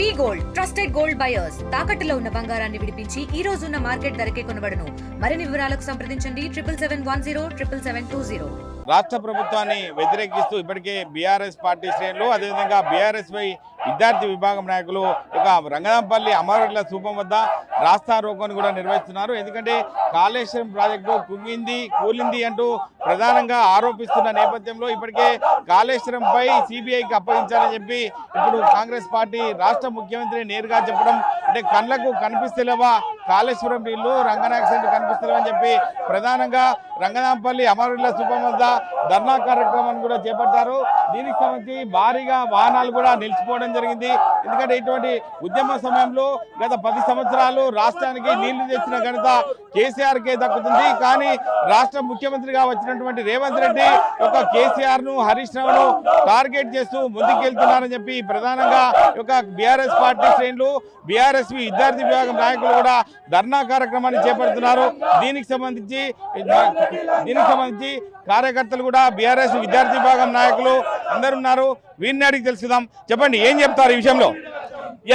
V gold trusted gold buyers. తాకట్టులో ఉన్న బంగారాన్ని విడిపించి ఈ రోజు ఉన్న మార్కెట్ ధరకే కొనబడను. మరిన్ని వివరాలకు సంప్రదించండి. Triple seven one zero triple seven two zero. రాష్ట్ర ప్రభుత్వాన్ని వ్యతిరేకిస్తూ ఇప్పటికే బీఆర్ఎస్ పార్టీ శ్రేణులు అదేవిధంగా బీఆర్ఎస్ పై విద్యార్థి విభాగం నాయకులు ఇక రంగనాంపల్లి అమరవీరుల స్థూపం వద్ద రాస్తా రోకోని కూడా నిర్వహిస్తున్నారు. ఎందుకంటే కాళేశ్వరం ప్రాజెక్టు కుంగింది కూలింది అంటూ ప్రధానంగా ఆరోపిస్తున్న నేపథ్యంలో ఇప్పటికే కాళేశ్వరంపై సిబిఐకి అప్పగించాలని చెప్పి ఇప్పుడు కాంగ్రెస్ పార్టీ రాష్ట్ర ముఖ్యమంత్రి నేరుగా చెప్పడం అంటే కళ్ళకు కనిపిస్తలేవా? కాళేశ్వరం నీళ్ళు రంగనాయక సెంటర్ కనిపిస్తలేవని చెప్పి ప్రధానంగా రంగనాంపల్లి అమరవీరుల స్థూపం వద్ద ధర్నా కార్యక్రమాన్ని కూడా చేపట్టారు. దీనికి సంబంధించి భారీగా వాహనాలు కూడా నిలిచిపోవడం జరిగింది. ఎందుకంటే ఇటువంటి ఉద్యమ సమయంలో గత పది సంవత్సరాలు రాష్ట్రానికి నీళ్ళు తెచ్చిన ఘనత కేసీఆర్ కే దక్కుతుంది. కానీ రాష్ట్ర ముఖ్యమంత్రిగా చేసినటువంటి రేవంత్ రెడ్డి ఒక కేసీఆర్ను హరీష్ రావును టార్గెట్ చేస్తూ ముందుకెళ్తున్నారని చెప్పి ప్రధానంగా ఒక బీఆర్ఎస్ పార్టీ శ్రేణులు బీఆర్ఎస్ విద్యార్థి విభాగం నాయకులు కూడా ధర్నా కార్యక్రమాన్ని చేపడుతున్నారు. దీనికి సంబంధించి దీనికి సంబంధించి కార్యకర్తలు కూడా బీఆర్ఎస్ విద్యార్థి విభాగం నాయకులు అందరు ఉన్నారు వీరిని అడిగి తెలుసుదాం చెప్పండి ఏం చెప్తారు ఈ విషయంలో?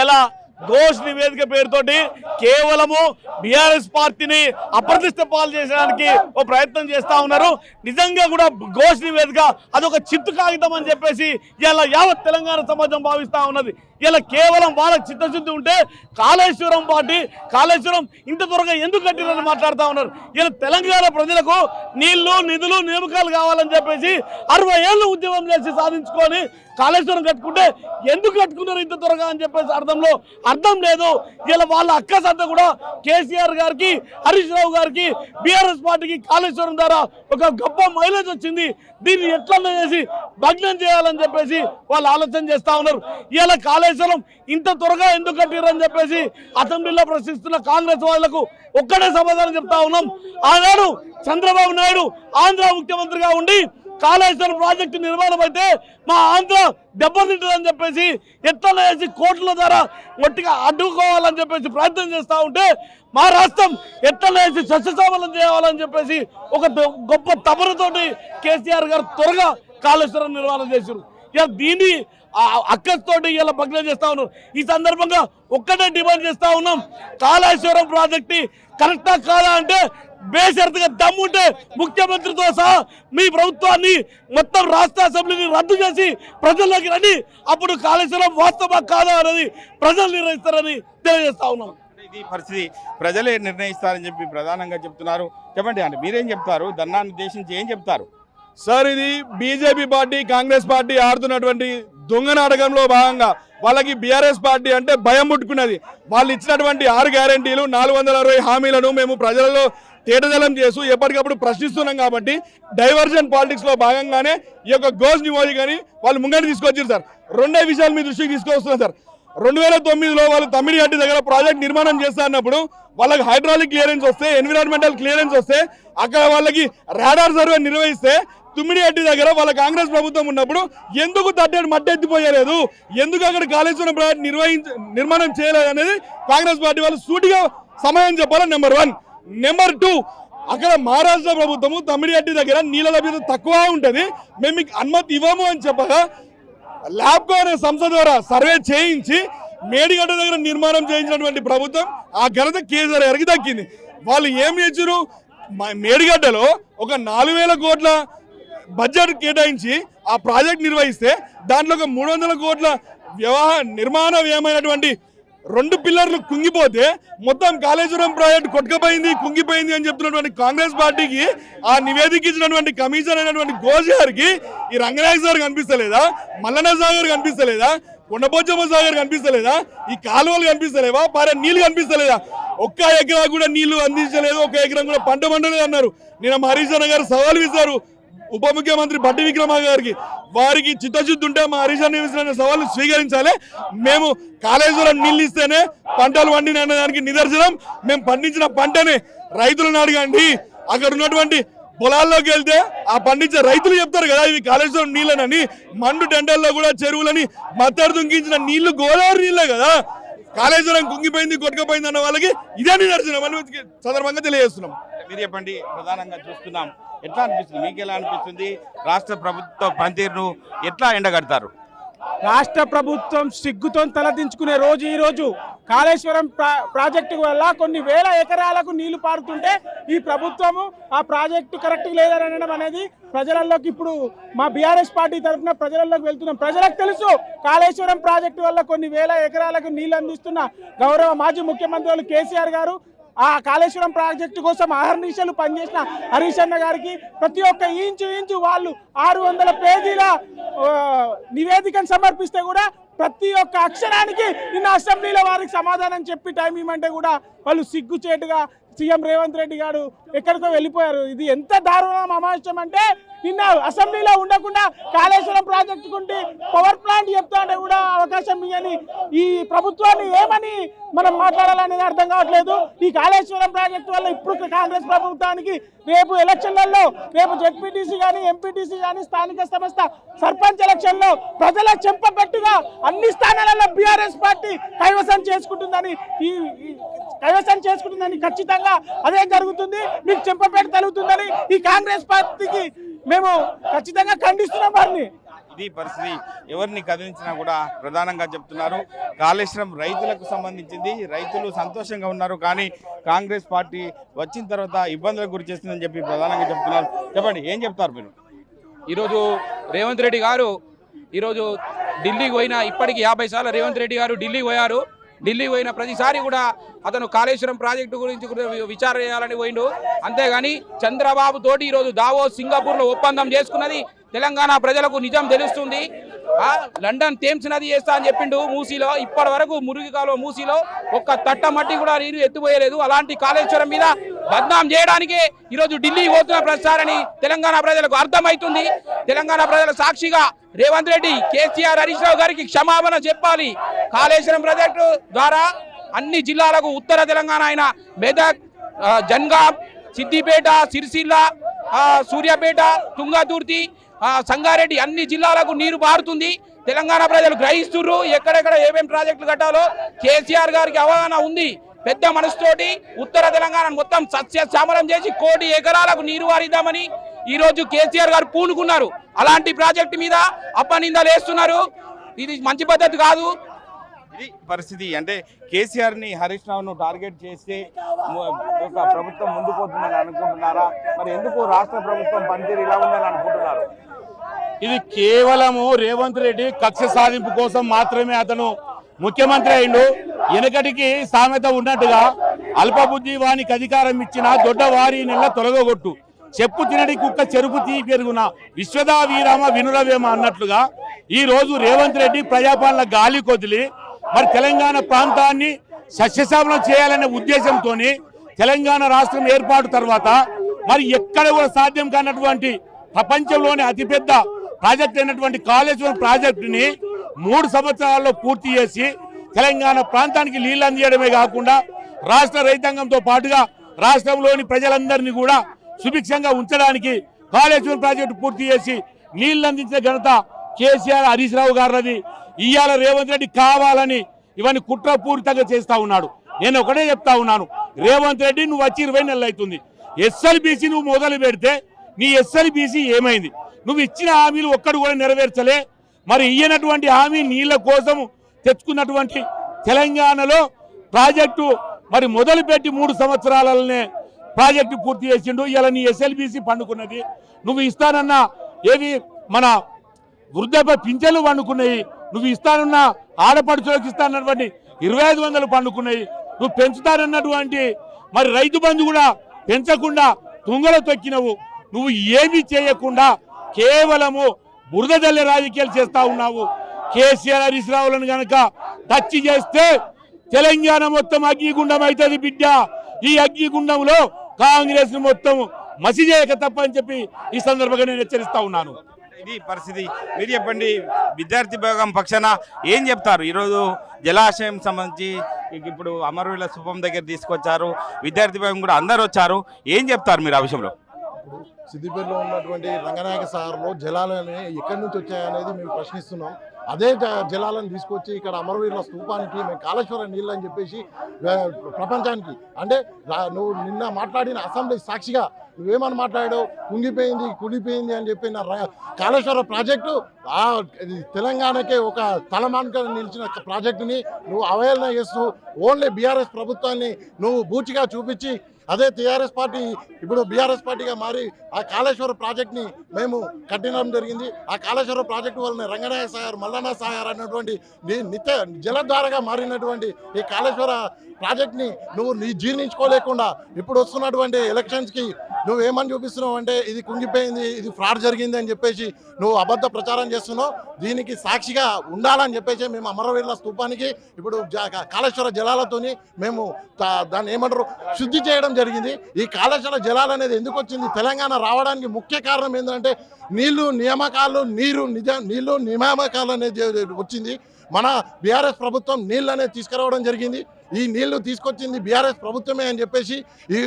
ఎలా ఘోష్ నివేదిక పేరుతోటి కేవలము బీఆర్ఎస్ పార్టీని అప్రతిష్ట పాలు చేసడానికి ఓ ప్రయత్నం చేస్తా ఉన్నారు. నిజంగా కూడా ఘోష్ నివేదిక అదొక చిత్తు కాగితం అని చెప్పేసి ఇలా యావత్ తెలంగాణ సమాజం భావిస్తా ఉన్నది. ఇలా కేవలం వాళ్ళకి చిత్తశుద్ధి ఉంటే కాళేశ్వరం పార్టీ కాళేశ్వరం ఇంత త్వరగా ఎందుకు కట్టిరని మాట్లాడుతూ ఉన్నారు? ఇలా తెలంగాణ ప్రజలకు నీళ్ళు నిధులు నియామకాలు కావాలని చెప్పేసి అరవై ఏళ్ళు ఉద్యమం చేసి సాధించుకొని కాళేశ్వరం కట్టుకుంటే ఎందుకు కట్టుకున్నారు ఇంత త్వరగా అని చెప్పేసి అర్థంలో అర్థం లేదు. ఇలా వాళ్ళ అక్క సత్త కూడా కేసీఆర్ గారికి హరీష్ రావు గారికి బీఆర్ఎస్ పార్టీకి కాళేశ్వరం ద్వారా ఒక గొప్ప మైలేజ్ వచ్చింది. దీన్ని ఎట్లన్నా చేసి భగ్నం చేయాలని చెప్పేసి వాళ్ళు ఆలోచన చేస్తా ఉన్నారు. ఇలా కాళేశ్వరం కాళేశ్వరం ఇంత త్వరగా ఎందుకు కట్టిరని చెప్పేసి అసెంబ్లీలో ప్రశ్నిస్తున్న కాంగ్రెస్ వాళ్ళకు ఒక్కడే సమాధానం చెప్తా ఉన్నాం. ఆనాడు చంద్రబాబు నాయుడు ఆంధ్ర ముఖ్యమంత్రిగా ఉండి కాళేశ్వరం ప్రాజెక్టు నిర్మాణం అయితే మా ఆంధ్ర దెబ్బతింటుందని చెప్పేసి ఎత్తన వేసి కోట్ల ద్వారా ఒట్టిగా అడ్డుకోవాలని చెప్పేసి ప్రయత్నం చేస్తూ ఉంటే మా రాష్ట్రం ఎత్తన వేసి సస్యశామలం చేయాలని చెప్పేసి ఒక గొప్ప తపనతోటి కేసీఆర్ గారు త్వరగా కాళేశ్వరం నిర్మాణం చేశారు ఇక దీన్ని ఆ అక్కతోటి ఇలా భగ్నం చేస్తా ఉన్నారు ఈ సందర్భంగా ఒక్కటే డిమాండ్ చేస్తా ఉన్నాం. కాళేశ్వరం ప్రాజెక్ట్ కరెక్టా కాదా అంటే బేషరతుగా దమ్ముంటే ముఖ్యమంత్రితో సహా మీ ప్రభుత్వాన్ని మొత్తం రాష్ట్ర అసెంబ్లీని రద్దు చేసి ప్రజల్లోకి రండి. అప్పుడు కాళేశ్వరం వాస్తవా కాదా అనేది ప్రజలు నిర్ణయిస్తారని తెలియజేస్తా ఉన్నాం. ఇది పరిస్థితి. ప్రజలే నిర్ణయిస్తారని చెప్పి ప్రధానంగా చెప్తున్నారు. చెప్పండి అంటే మీరేం చెప్తారు? ధర్నాన్ని ఉద్దేశించి ఏం చెప్తారు? సార్ ఇది బీజేపీ పార్టీ కాంగ్రెస్ పార్టీ ఆడుతున్నటువంటి దొంగ నాటకంలో భాగంగా వాళ్ళకి బీఆర్ఎస్ పార్టీ అంటే భయం పుట్టుకున్నది. వాళ్ళు ఇచ్చినటువంటి ఆరు గ్యారంటీలు నాలుగు వందల అరవై హామీలను మేము ప్రజలలో తేటజలం చేస్తూ ఎప్పటికప్పుడు ప్రశ్నిస్తున్నాం కాబట్టి డైవర్జన్ పాలిటిక్స్లో భాగంగానే ఈ యొక్క గోస్ కానీ వాళ్ళు ముంగడి తీసుకొచ్చారు సార్. రెండే విషయాలు మీ దృష్టికి తీసుకొస్తున్నారు సార్. రెండు వేల తొమ్మిదిలో వాళ్ళు తమిళనాడు దగ్గర ప్రాజెక్ట్ నిర్మాణం చేస్తా అన్నప్పుడు వాళ్ళకి హైడ్రాలిక్ క్లియరెన్స్ వస్తే ఎన్విరాన్మెంటల్ క్లియరెన్స్ వస్తే అక్కడ వాళ్ళకి రాడార్ సర్వే నిర్వహిస్తే తుమ్మిడిహట్టి దగ్గర వాళ్ళ కాంగ్రెస్ ప్రభుత్వం ఉన్నప్పుడు ఎందుకు తట్టేడు మట్టెత్తిపోయలేదు? ఎందుకు అక్కడ కాళేశ్వరం ప్రాజెక్ట్ నిర్వహించ నిర్మాణం చేయలేదు అనేది కాంగ్రెస్ పార్టీ వాళ్ళు సూటిగా సమయం చెప్పాలి నెంబర్ వన్ నెంబర్ టూ అక్కడ మహారాష్ట్ర ప్రభుత్వము తమిళనాటి దగ్గర నీళ్ళ లభ్యత తక్కువ ఉంటుంది. మేము మీకు అనుమతి ఇవ్వము అని చెప్పగా ల్యాబ్కో అనే సంస్థ ద్వారా సర్వే చేయించి మేడిగడ్డ దగ్గర నిర్మాణం చేయించినటువంటి ప్రభుత్వం ఆ ఘనత కేసీఆర్ గారికి దక్కింది. వాళ్ళు ఏం చేశారు మేడిగడ్డలో ఒక నాలుగు వేల కోట్ల బడ్జెట్ కేటాయించి ఆ ప్రాజెక్ట్ నిర్వహిస్తే దాంట్లో ఒక మూడు వందల కోట్ల వ్యవహార నిర్మాణ వ్యయమైనటువంటి రెండు పిల్లర్లు కుంగిపోతే మొత్తం కాళేశ్వరం ప్రాజెక్ట్ కొట్టుకపోయింది కుంగిపోయింది అని చెప్తున్నటువంటి కాంగ్రెస్ పార్టీకి ఆ నివేదిక ఇచ్చినటువంటి కమిషన్ అయినటువంటి ఘోష్ గారికి ఈ రంగనాయక సార్ కనిపిస్తలేదా? మల్లన్న సాగర్ కనిపిస్తలేదా? కొండపోచమ్మ సాగర్ కనిపిస్తలేదా? ఈ కాలువలు కనిపిస్తలేవా? పారే నీళ్ళు కనిపిస్తలేదా? ఒక్క ఎకరా కూడా నీళ్ళు అందించలేదు ఒక ఎకరం కూడా పంట పండలేదు అన్నారు నిన్న హరీష్ గారు సవాల్ విసారు ఉప ముఖ్యమంత్రి బట్టి విక్రమ గారికి వారికి చిత్తశుద్ధి ఉంటే మా హరీష్ అన్న సవాళ్ళు స్వీకరించాలి. మేము కాళేశ్వరం నీళ్ళు ఇస్తేనే పంటలు పండిన దానికి నిదర్శనం. మేము పండించిన పంటనే రైతులను అడగండి అక్కడ ఉన్నటువంటి పొలాల్లోకి వెళ్తే ఆ పండించే రైతులు చెప్తారు కదా ఇవి కాళేశ్వరం నీళ్ళనని మండు టెండర్లో కూడా చెరువులని మత్తడి దుంకించిన నీళ్ళు గోదావరి నీళ్ళే కదా. కాళేశ్వరం కుంగిపోయింది కొట్టుకుపోయింది అన్న వాళ్ళకి ఇదే నిదర్శనం. అని సందర్భంగా తెలియజేస్తున్నాం. మీరు చెప్పండి ప్రధానంగా చూస్తున్నాం. ఎట్లా అనిపిస్తుంది? మీకు ఎలా అనిపిస్తుంది? రాష్ట్ర ప్రభుత్వ పనితీరును ఎట్లా ఎండగడతారు? రాష్ట్ర ప్రభుత్వం సిగ్గుతో తలదించుకునే రోజు ఈరోజు కాళేశ్వరం ప్రా- ప్రాజెక్టు వల్ల కొన్ని వేల ఎకరాలకు నీళ్ళు పారుతుంటే ఈ ప్రభుత్వము ఆ ప్రాజెక్టు కరెక్ట్ లేదని అనడం అనేది ప్రజలలోకి ఇప్పుడు మా బీఆర్ఎస్ పార్టీ తరఫున ప్రజలలోకి వెళ్తున్నాం. ప్రజలకు తెలుసు కాళేశ్వరం ప్రాజెక్టు వల్ల కొన్ని వేల ఎకరాలకు నీళ్ళు అందిస్తున్న గౌరవ మాజీ ముఖ్యమంత్రులు కేసీఆర్ గారు ఆ కాళేశ్వరం ప్రాజెక్టు కోసం అహర్నిశలు పనిచేసిన హరీష్ అన్న గారికి ప్రతి ఒక్క ఇంచు ఇంచు వాళ్ళు ఆరు వందల పేజీల నివేదికను సమర్పిస్తే కూడా ప్రతి ఒక్క అక్షరానికి నిన్న అసెంబ్లీలో వారికి సమాధానం చెప్పి టైం ఇవ్వమంటే కూడా వాళ్ళు సిగ్గుచేటుగా సీఎం రేవంత్ రెడ్డి గారు ఎక్కడికో వెళ్ళిపోయారు. ఇది ఎంత దారుణం అమానుషం అంటే నిన్న అసెంబ్లీలో ఉండకుండా కాళేశ్వరం ప్రాజెక్టు ఉంటే పవర్ ప్లాంట్ చెప్తా అంటే కూడా అవకాశం ఇవ్వని ఈ ప్రభుత్వాన్ని ఏమని మనం మాట్లాడాలనేది అర్థం కావట్లేదు. ఈ కాళేశ్వరం ప్రాజెక్టు వల్ల ఇప్పుడు కాంగ్రెస్ ప్రభుత్వానికి రేపు ఎలక్షన్లలో రేపు జెడ్పీటీసీ కానీ ఎంపీటీసీ కానీ స్థానిక సంస్థ సర్పంచ్ ఎలక్షన్లో ప్రజల చెంపపెట్టుగా అన్ని స్థానాలలో బీఆర్ఎస్ పార్టీ కైవసం చేసుకుంటుందని ఈ కైవసం చేసుకుంటుందని ఖచ్చితంగా అదే జరుగుతుంది. మీకు చెంపపేట తలుగుతుందని ఈ కాంగ్రెస్ పార్టీకి మేము ఖచ్చితంగా ఖండిస్తున్నాం వారిని. ఇది పరిస్థితి. ఎవరిని కదిలించినా కూడా ప్రధానంగా చెప్తున్నారు. కాళేశ్వరం రైతులకు సంబంధించింది. రైతులు సంతోషంగా ఉన్నారు. కానీ కాంగ్రెస్ పార్టీ వచ్చిన తర్వాత ఇబ్బందులకు గురి చేస్తుందని చెప్పి ప్రధానంగా చెప్తున్నారు. చెప్పండి ఏం చెప్తారు మీరు? ఈరోజు రేవంత్ రెడ్డి గారు ఈరోజు ఢిల్లీకి పోయిన ఇప్పటికి యాభై సార్లు రేవంత్ రెడ్డి గారు ఢిల్లీకి పోయారు. ఢిల్లీ పోయిన ప్రతిసారి కూడా అతను కాళేశ్వరం ప్రాజెక్టు గురించి కూడా విచారణ చేయాలని పోయిండు. అంతేగాని చంద్రబాబు తోటి ఈరోజు దావో సింగపూర్లో ఒప్పందం చేసుకున్నది తెలంగాణ ప్రజలకు నిజం తెలుస్తుంది. లండన్ థేమ్స్ నది చేస్తా అని చెప్పిండు మూసీలో. ఇప్పటి వరకు మురిగికాలో మూసీలో ఒక్క తట్ట మట్టి కూడా నీరు ఎత్తుపోయలేదు. అలాంటి కాళేశ్వరం మీద బద్నాం చేయడానికి ఈరోజు ఢిల్లీ పోతున్న ప్రచారని తెలంగాణ ప్రజలకు అర్థమవుతుంది. తెలంగాణ ప్రజల సాక్షిగా రేవంత్ రెడ్డి కేసీఆర్ హరీష్ రావు గారికి క్షమాపణ చెప్పాలి. కాళేశ్వరం ప్రాజెక్టు ద్వారా అన్ని జిల్లాలకు ఉత్తర తెలంగాణ అయిన మెదక్ జన్గాం సిద్దిపేట సిరిసిల్ల సూర్యాపేట తుంగతుర్తి సంగారెడ్డి అన్ని జిల్లాలకు నీరు పారుతుంది. తెలంగాణ ప్రజలు గ్రహిస్తుర్రు. ఎక్కడెక్కడ ఏమేమి ప్రాజెక్టులు కట్టాలో కేసీఆర్ గారికి అవగాహన ఉంది. పెద్ద మనసుతోటి ఉత్తర తెలంగాణ మొత్తం సస్య శ్యామలం చేసి కోటి ఎకరాలకు నీరు వారిద్దామని ఈ రోజు కేసీఆర్ గారు పూనుకున్నారు. అలాంటి ప్రాజెక్టు మీద అప్పనిందలు వేస్తున్నారు. ఇది మంచి పద్ధతి కాదు. ఇది పరిస్థితి. అంటే కేసీఆర్ని హరీష్ రావును టార్గెట్ చేస్తే ప్రభుత్వం ముందుకు పోతుందని అనుకుంటున్నారా? మరి ఎందుకు రాష్ట్ర ప్రభుత్వం పనితీరు ఇలా ఉందని అనుకుంటున్నారు? ఇది కేవలము రేవంత్ రెడ్డి కక్ష సాధింపు కోసం మాత్రమే అతను ముఖ్యమంత్రి అయిండు. వెనకటికి సామెత ఉన్నట్టుగా అల్పబుద్ధి వానికి అధికారం ఇచ్చిన దొడ్డవారి నెల తొలగొట్టు చెప్పు తినడి కుక్క చెరుపు తీ పెరుగున విశ్వదా వీరామ వినురవేమ అన్నట్లుగా ఈ రోజు రేవంత్ రెడ్డి ప్రజాపాలన గాలి కొదిలి మరి తెలంగాణ ప్రాంతాన్ని సస్యశామలం చేయాలనే ఉద్దేశంతో తెలంగాణ రాష్ట్రం ఏర్పాటు తర్వాత మరి ఎక్కడ కూడా సాధ్యం కానటువంటి ప్రపంచంలోనే అతిపెద్ద ప్రాజెక్ట్ అయినటువంటి కాళేశ్వరం ప్రాజెక్టుని మూడు సంవత్సరాల్లో పూర్తి చేసి తెలంగాణ ప్రాంతానికి నీళ్ళు అందించడమే కాకుండా రాష్ట్ర రైతాంగంతో పాటుగా రాష్ట్రంలోని ప్రజలందరినీ కూడా సుభిక్షంగా ఉంచడానికి కాళేశ్వరం ప్రాజెక్టు పూర్తి చేసి నీళ్ళు అందించిన ఘనత కేసీఆర్ హరీష్ రావు గారిది. ఇవాళ రేవంత్ రెడ్డి కావాలని ఇవన్నీ కుట్రపూరితంగా చేస్తా ఉన్నాడు. నేను ఒకటే చెప్తా ఉన్నాను. రేవంత్ రెడ్డి నువ్వు వచ్చి ఇరవై నెలలు అవుతుంది. ఎస్ఎల్బీసీ నువ్వు మొదలు పెడితే నీ ఎస్ఎల్బీసీ ఏమైంది? నువ్వు ఇచ్చిన హామీలు ఒక్కడు కూడా నెరవేర్చలే. మరి ఇయ్యనటువంటి హామీ నీళ్ళ కోసం తెచ్చుకున్నటువంటి తెలంగాణలో ప్రాజెక్టు మరి మొదలుపెట్టి మూడు సంవత్సరాలనే ప్రాజెక్టు పూర్తి చేసిండు. ఇలా నీ ఎస్ఎల్బీసీ పండుకున్నది. నువ్వు ఇస్తానన్న ఏవి మన వృద్ధాప్య పింఛన్లు పండుకున్నాయి. నువ్వు ఇస్తానన్న ఆడపడుచులకు ఇస్తానన్నటువంటి ఇరవై ఐదు వందలు పండుకున్నాయి. నువ్వు పెంచుతానన్నటువంటి మరి రైతు బంధు కూడా పెంచకుండా తుంగలో తొక్కినవు. నువ్వు ఏమీ చేయకుండా కేవలము బురదజల్ల రాజకీయాలు చేస్తా ఉన్నావు. కేసీఆర్ హరీష్ రావులను గనక టచ్ చేస్తే తెలంగాణ మొత్తం అగ్నిగుండం అవుతుంది బిడ్డ. ఈ అగ్నిగుండంలో కాంగ్రెస్ను మొత్తం మసి చేయక తప్పని చెప్పి ఈ సందర్భంగా నేను హెచ్చరిస్తా ఉన్నాను. ఇది పరిస్థితి. మీరు చెప్పండి విద్యార్థి విభాగం పక్షాన ఏం చెప్తారు? ఈరోజు జలాశయం సంబంధించి ఇప్పుడు అమరవీల శుభం దగ్గర తీసుకొచ్చారు. విద్యార్థి విభాగం కూడా అందరు వచ్చారు. ఏం చెప్తారు మీరు ఆ విషయంలో? సిద్దిపేటలో ఉన్నటువంటి రంగనాయక సాగర్లో జలాలని ఎక్కడి నుంచి వచ్చాయనేది మేము ప్రశ్నిస్తున్నాం. అదే జలాలను తీసుకొచ్చి ఇక్కడ అమరవీరుల స్థూపానికి మేము కాళేశ్వరం నీళ్ళు అని చెప్పేసి ప్రపంచానికి అంటే నువ్వు నిన్న మాట్లాడిన అసెంబ్లీ సాక్షిగా నువ్వేమని మాట్లాడావు? కుంగిపోయింది కుడిపోయింది అని చెప్పి కాళేశ్వర ప్రాజెక్టు ఆ తెలంగాణకే ఒక తలమానుగా నిలిచిన ప్రాజెక్టుని నువ్వు అవహేళన చేస్తూ ఓన్లీ బీఆర్ఎస్ ప్రభుత్వాన్ని నువ్వు బూచిగా చూపించి అదే టీఆర్ఎస్ పార్టీ ఇప్పుడు బీఆర్ఎస్ పార్టీగా మారి ఆ కాళేశ్వర ప్రాజెక్ట్ని మేము కట్టించడం జరిగింది. ఆ కాళేశ్వర ప్రాజెక్టు వలన రంగనాయ సాగర్ మల్లన్న సాగర్ అన్నటువంటి నిత్య జలద్వారగా మారినటువంటి ఈ కాళేశ్వర ప్రాజెక్ట్ని నువ్వు నీ జీర్ణించుకోలేకుండా ఇప్పుడు వస్తున్నటువంటి ఎలక్షన్స్కి నువ్వు ఏమని చూపిస్తున్నావు అంటే ఇది కుంగిపోయింది ఇది ఫ్రాడ్ జరిగింది అని చెప్పేసి నువ్వు అబద్ధ ప్రచారం చేస్తున్నావు. దీనికి సాక్షిగా ఉండాలని చెప్పేసి మేము అమరవీరుల స్థూపానికి ఇప్పుడు కాళేశ్వర జలాలతోని మేము దాన్ని ఏమంటారు శుద్ధి చేయడం జరిగింది. ఈ కాళేశ్వర జలాలు అనేది ఎందుకు వచ్చింది? తెలంగాణ రావడానికి ముఖ్య కారణం ఏంటంటే నీళ్ళు నియామకాలు నీరు నిజ నీళ్ళు నియామకాలు అనేది వచ్చింది. మన బీఆర్ఎస్ ప్రభుత్వం నీళ్ళు అనేది తీసుకురావడం జరిగింది. ఈ నీళ్ళు తీసుకొచ్చింది బీఆర్ఎస్ ప్రభుత్వమే అని చెప్పేసి ఈ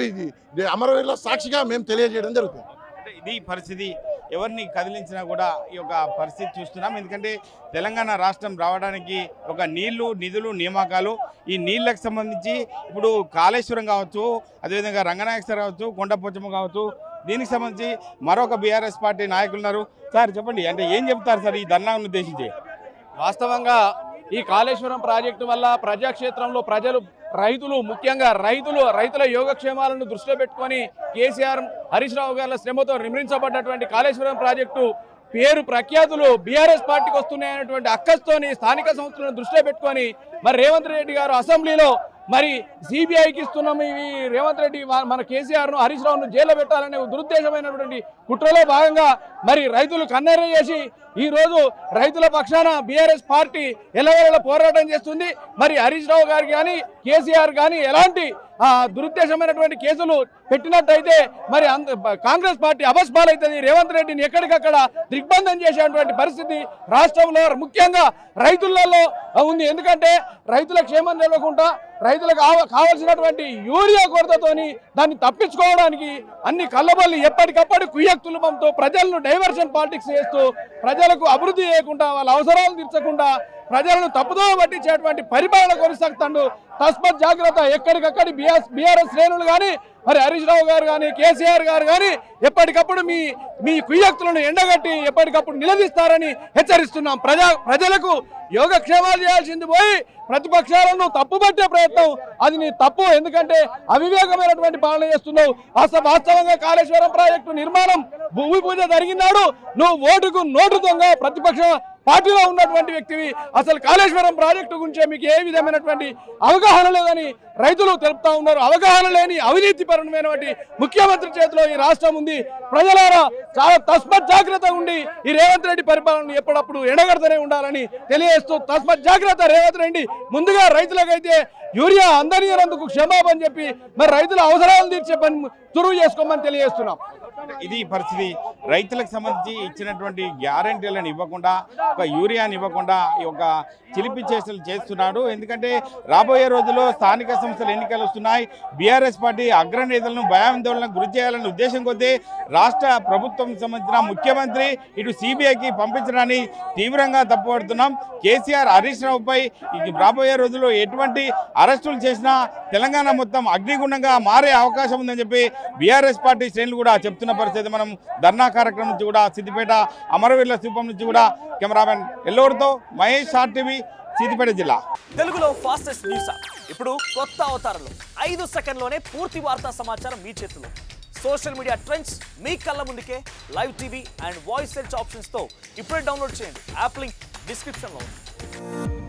అమరవీరుల సాక్షిగా మేము తెలియజేయడం జరుగుతుంది. అంటే ఇది పరిస్థితి. ఎవరిని కదిలించినా కూడా ఈ యొక్క పరిస్థితి చూస్తున్నాం. ఎందుకంటే తెలంగాణ రాష్ట్రం రావడానికి ఒక నీళ్ళు నిధులు నియామకాలు ఈ నీళ్ళకి సంబంధించి ఇప్పుడు కాళేశ్వరం కావచ్చు అదేవిధంగా రంగనాయకేశ్వర కావచ్చు కొండపోచమ్మ కావచ్చు దీనికి సంబంధించి మరొక బీఆర్ఎస్ పార్టీ నాయకులు ఉన్నారు. సార్ చెప్పండి. అంటే ఏం చెప్తారు సార్ ఈ ధర్నాను ఉద్దేశించి? వాస్తవంగా ఈ కాళేశ్వరం ప్రాజెక్టు వల్ల ప్రజాక్షేత్రంలో ప్రజలు రైతులు ముఖ్యంగా రైతులు రైతుల యోగక్షేమాలను దృష్టిలో పెట్టుకొని కేసీఆర్ హరీష్ రావు గారి శ్రమతో నిర్మించబడ్డటువంటి కాళేశ్వరం ప్రాజెక్టు పేరు ప్రఖ్యాతులు బీఆర్ఎస్ పార్టీకి వస్తున్నాయనేటువంటి అక్కస్తోని స్థానిక సంస్థలను దృష్టిలో పెట్టుకొని మరి రేవంత్ రెడ్డి గారు అసెంబ్లీలో మరి సిబిఐకి ఇస్తున్నాం ఇవి రేవంత్ రెడ్డి మన కేసీఆర్ను హరీష్ రావును జైల్లో పెట్టాలనే దురుద్దేశమైనటువంటి కుట్రలో భాగంగా మరి రైతులు కన్నెర్ర చేసి ఈ రోజు రైతుల పక్షాన బీఆర్ఎస్ పార్టీ ఎలవేళ పోరాటం చేస్తుంది. మరి హరీష్ రావు గారు కానీ కేసీఆర్ కానీ ఎలాంటి దురుద్దేశమైనటువంటి కేసులు పెట్టినట్టయితే మరి అంత కాంగ్రెస్ పార్టీ అబస్పాలవుతుంది రేవంత్ రెడ్డిని ఎక్కడికక్కడ దిగ్బంధం చేసేటువంటి పరిస్థితి రాష్ట్రంలో ముఖ్యంగా రైతులలో ఉంది. ఎందుకంటే రైతుల క్షేమం నిలవకుండా రైతులకు కావలసినటువంటి కావాల్సినటువంటి యూరియా కొరతతోని దాన్ని తప్పించుకోవడానికి అన్ని కళ్ళబల్లి ఎప్పటికప్పుడు కుయ్యక్తులమంతో ప్రజలను డైవర్షన్ పాలిటిక్స్ చేస్తూ ప్రజలకు అభివృద్ధి చేయకుండా వాళ్ళ అవసరాలు తీర్చకుండా ప్రజలను తప్పుదో పట్టించేటువంటి పరిపాలన కొనసాగుతాడు తస్మత్ జాగ్రత్త. ఎక్కడికక్కడ బిఆర్ బీఆర్ఎస్ శ్రేణులు కానీ మరి హరీష్ రావు గారు కానీ కేసీఆర్ గారు కానీ ఎప్పటికప్పుడు మీ మీ కుయ్యక్తులను ఎండగట్టి ఎప్పటికప్పుడు నిలదీస్తారని హెచ్చరిస్తున్నాం. ప్రజా ప్రజలకు యోగక్షేమాలు చేయాల్సింది పోయి ప్రతిపక్షాలను తప్పుపట్టే ప్రయత్నం. అది నీ తప్పు. ఎందుకంటే అవివేకమైనటువంటి పాలన చేస్తున్నావు. అసలు వాస్తవంగా కాళేశ్వరం ప్రాజెక్టు నిర్మాణం భూమి పూజ జరిగినాడు నువ్వు ఓటుకు నోటు దొంగ ప్రతిపక్ష పార్టీలో ఉన్నటువంటి వ్యక్తివి. అసలు కాళేశ్వరం ప్రాజెక్టు గురించి మీకు ఏ విధమైనటువంటి అవగాహన లేదని రైతులు తెలుపుతా ఉన్నారు. అవగాహన లేని అవినీతి పరమైనటువంటి ముఖ్యమంత్రి చేతిలో ఈ రాష్ట్రం ఉంది. ప్రజలారా చాలా తస్మత్ జాగ్రత్త ఉండి ఈ రేవంత్ రెడ్డి పరిపాలన ఎప్పుడప్పుడు ఎండగడుతూనే ఉండాలని తెలియజేస్తూ తస్మత్ జాగ్రత్త రేవంత్ రెడ్డి ముందుగా రైతులకైతే యూరియా అందనియనందుకు క్షమాపణ చెప్పి మరి రైతుల అవసరాలు తీర్చే పని చురువు చేసుకోమని తెలియజేస్తున్నాం. ఇది పరిస్థితి. రైతులకు సంబంధించి ఇచ్చినటువంటి గ్యారంటీలను ఇవ్వకుండా ఒక యూరియాని ఇవ్వకుండా ఈ యొక్క చిలిపి చేష్టలు చేస్తున్నాడు. ఎందుకంటే రాబోయే రోజుల్లో స్థానిక సంస్థల ఎన్నికలు వస్తున్నాయి. బీఆర్ఎస్ పార్టీ అగ్రనేతలను భయాందోళనకు గురి చేయాలనే ఉద్దేశం కొద్దీ రాష్ట్ర ప్రభుత్వం సంబంధించిన ముఖ్యమంత్రి ఇటు సిబిఐకి పంపించడాన్ని తీవ్రంగా తప్పుపడుతున్నాం. కేసీఆర్ హరీష్ రావుపై రాబోయే రోజుల్లో ఎటువంటి అరెస్టులు చేసినా తెలంగాణ మొత్తం అగ్నిగుండంగా మారే అవకాశం ఉందని చెప్పి బీఆర్ఎస్ పార్టీ శ్రేణులు కూడా చెప్తున్న పరిస్థితి. మనం ధర్నా కార్యక్రమం నుంచి కూడా సిద్దిపేట అమరవీరుల స్థూపం నుంచి కూడా కెమెరామెన్ ఎల్లూరుతో మహేష్ ఆర్టీవీ సిద్దిపేట జిల్లా. తెలుగులో ఫాస్టెస్ట్ న్యూస్. ఇప్పుడు కొత్త అవతారంలో. ఐదు సెకండ్లోనే పూర్తి వార్తా సమాచారం మీ చేతిలో. సోషల్ మీడియా ట్రెండ్స్ మీ కళ్ళ ముందుకే. Live TV and voice search ఆప్షన్స్తో ఇప్పుడే డౌన్లోడ్ చేయండి. యాప్ లింక్ డిస్క్రిప్షన్లో ఉంది.